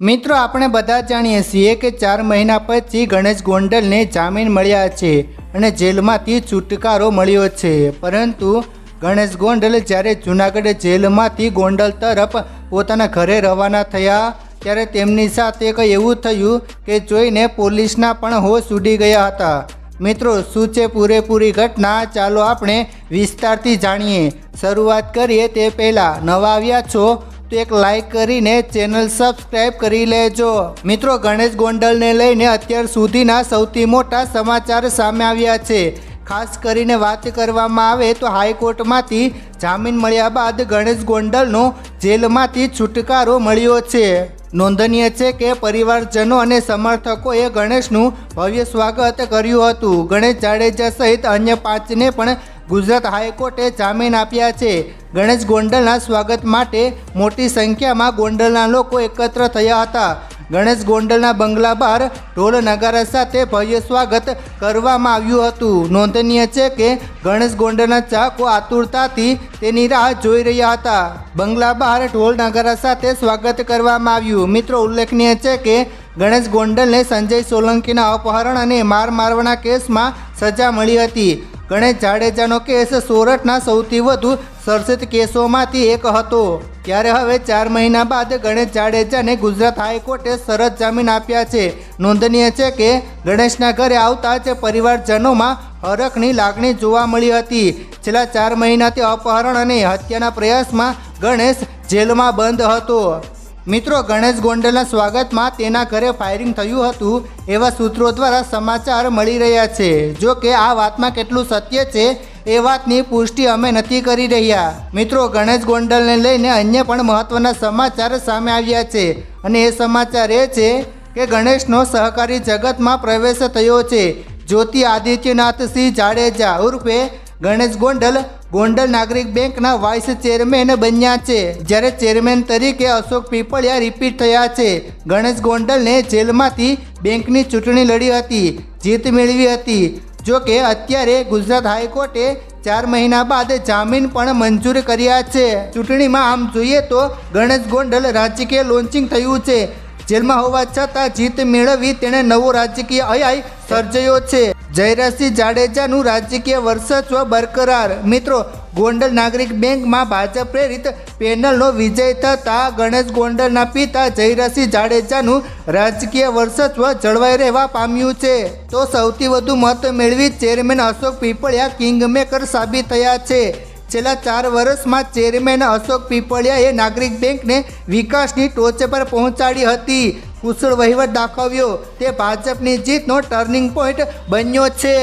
મિત્રો, આપણે બધા જાણીએ છીએ કે ચાર મહિના પછી ગણેશ ગોંડલને જામીન મળ્યા છે અને જેલમાંથી છુટકારો મળ્યો છે. પરંતુ ગણેશ ગોંડલ જ્યારે જૂનાગઢ જેલમાંથી ગોંડલ તરફ પોતાના ઘરે રવાના થયા, ત્યારે તેમની સાથે કંઈ એવું થયું કે જોઈને પોલીસના પણ હોશ ઉડી ગયા હતા. મિત્રો, શું છે પૂરેપૂરી ઘટના? ચાલો આપણે વિસ્તારથી જાણીએ. શરૂઆત કરીએ તે પહેલાં. નવા આવ્યા છો? તો એક લાઈક કરીને ચેનલ સબસ્ક્રાઈબ કરી લેજો. મિત્રો, ગણેશ ગોંડલને લઈને અત્યાર સુધીના સૌથી મોટા સમાચાર સામે આવ્યા છે. ખાસ કરીને વાત કરવામાં આવે તો હાઈકોર્ટમાંથી જામીન મળ્યા બાદ ગણેશ ગોંડલનો જેલમાંથી છુટકારો મળ્યો છે. નોંધનીય છે કે પરિવારજનો અને સમર્થકોએ ગણેશનું ભવ્ય સ્વાગત કર્યું હતું. ગણેશ જાડેજા સહિત અન્ય પાંચને પણ ગુજરાત હાઈકોર્ટે જામીન આપ્યા છે. ગણેશ ગોંડલના સ્વાગત માટે મોટી સંખ્યામાં ગોંડલના લોકો એકત્ર થયા હતા. ગણેશ ગોંડલના બંગલા બહાર ઢોલ નગારા સાથે ભવ્ય સ્વાગત કરવામાં આવ્યું હતું. નોંધનીય છે કે ગણેશ ગોંડલના ચાહકો આતુરતાથી તેની રાહ જોઈ રહ્યા હતા. બંગલા બહાર ઢોલ નગારા સાથે સ્વાગત કરવામાં આવ્યું. મિત્રો, ઉલ્લેખનીય છે કે ગણેશ ગોંડલને સંજય સોલંકીના અપહરણ અને માર મારવાના કેસમાં સજા મળી હતી. ગણેશ જાડેજાનો કેસ સોરઠના સૌથી વધુ ચર્ચિત કેસોમાંથી એક હતો. ત્યારે હવે ચાર મહિના બાદ ગણેશ જાડેજાને ગુજરાત હાઈકોર્ટે શરત જામીન આપ્યા છે. નોંધનીય છે કે ગણેશના ઘરે આવતા જ પરિવારજનોમાં હરખની લાગણી જોવા મળી હતી. છેલ્લા ચાર મહિનાથી અપહરણ અને હત્યાના પ્રયાસમાં ગણેશ જેલમાં બંધ હતો. મિત્રો, ગણેશ ગોંડલના સ્વાગતમાં તેના ઘરે ફાયરિંગ થયું હતું એવા સૂત્રો દ્વારા સમાચાર મળી રહ્યા છે. જો કે આ વાતમાં કેટલું સત્ય છે એ વાતની પુષ્ટિ અમે નથી કરી રહ્યા. મિત્રો, ગણેશ ગોંડલને લઈને અન્ય પણ મહત્વના સમાચાર સામે આવ્યા છે. અને એ સમાચાર એ છે કે ગણેશનો સહકારી જગતમાં પ્રવેશ થયો છે. જ્યોતિ આદિત્યનાથસિંહ જાડેજા ઉર્ફે ગણેશ ગોંડલ ગોંડલ નાગરિક બેંકના વાઇસ ચેરમેન બન્યા છે. જ્યારે ચેરમેન તરીકે અશોક પીપળિયા રિપીટ થયા છે. ગણેશ ગોંડલને જેલમાંથી બેંકની ચૂંટણી લડી હતી, જીત મેળવી હતી. જો કે અત્યારે ગુજરાત હાઈકોર્ટે ચાર મહિના બાદ જામીન પણ મંજૂર કર્યા છે. ચૂંટણીમાં આમ જોઈએ તો ગણેશ ગોંડલ રાજકીય લોન્ચિંગ થયું છે. જેલમાં હોવા છતાં જીત મેળવી તેણે નવો રાજકીય અયાય સર્જ્યો છે. જયરાજસિંહ જાડેજાનું રાજકીય વર્ચસ્વ બરકરાર. મિત્રો, ગોંડલ નાગરિક બેંકમાં ભાજપ પ્રેરિત પેનલનો વિજય થતાં ગણેશ ગોંડલના પિતા જયરાજસિંહ જાડેજાનું રાજકીય વર્ચસ્વ જળવાઈ રહેવા પામ્યું છે. તો સૌથી વધુ મત મેળવી ચેરમેન અશોક પીપળિયા કિંગમેકર સાબિત થયા છે. છેલ્લા ચાર વર્ષમાં ચેરમેન અશોક પીપળિયાએ નાગરિક બેંકને વિકાસની ટોચ પર પહોંચાડી હતી. કુશળ વહીવટ દાખવ્યો તે ભાજપની જીતનો ટર્નિંગ પોઈન્ટ બન્યો છે.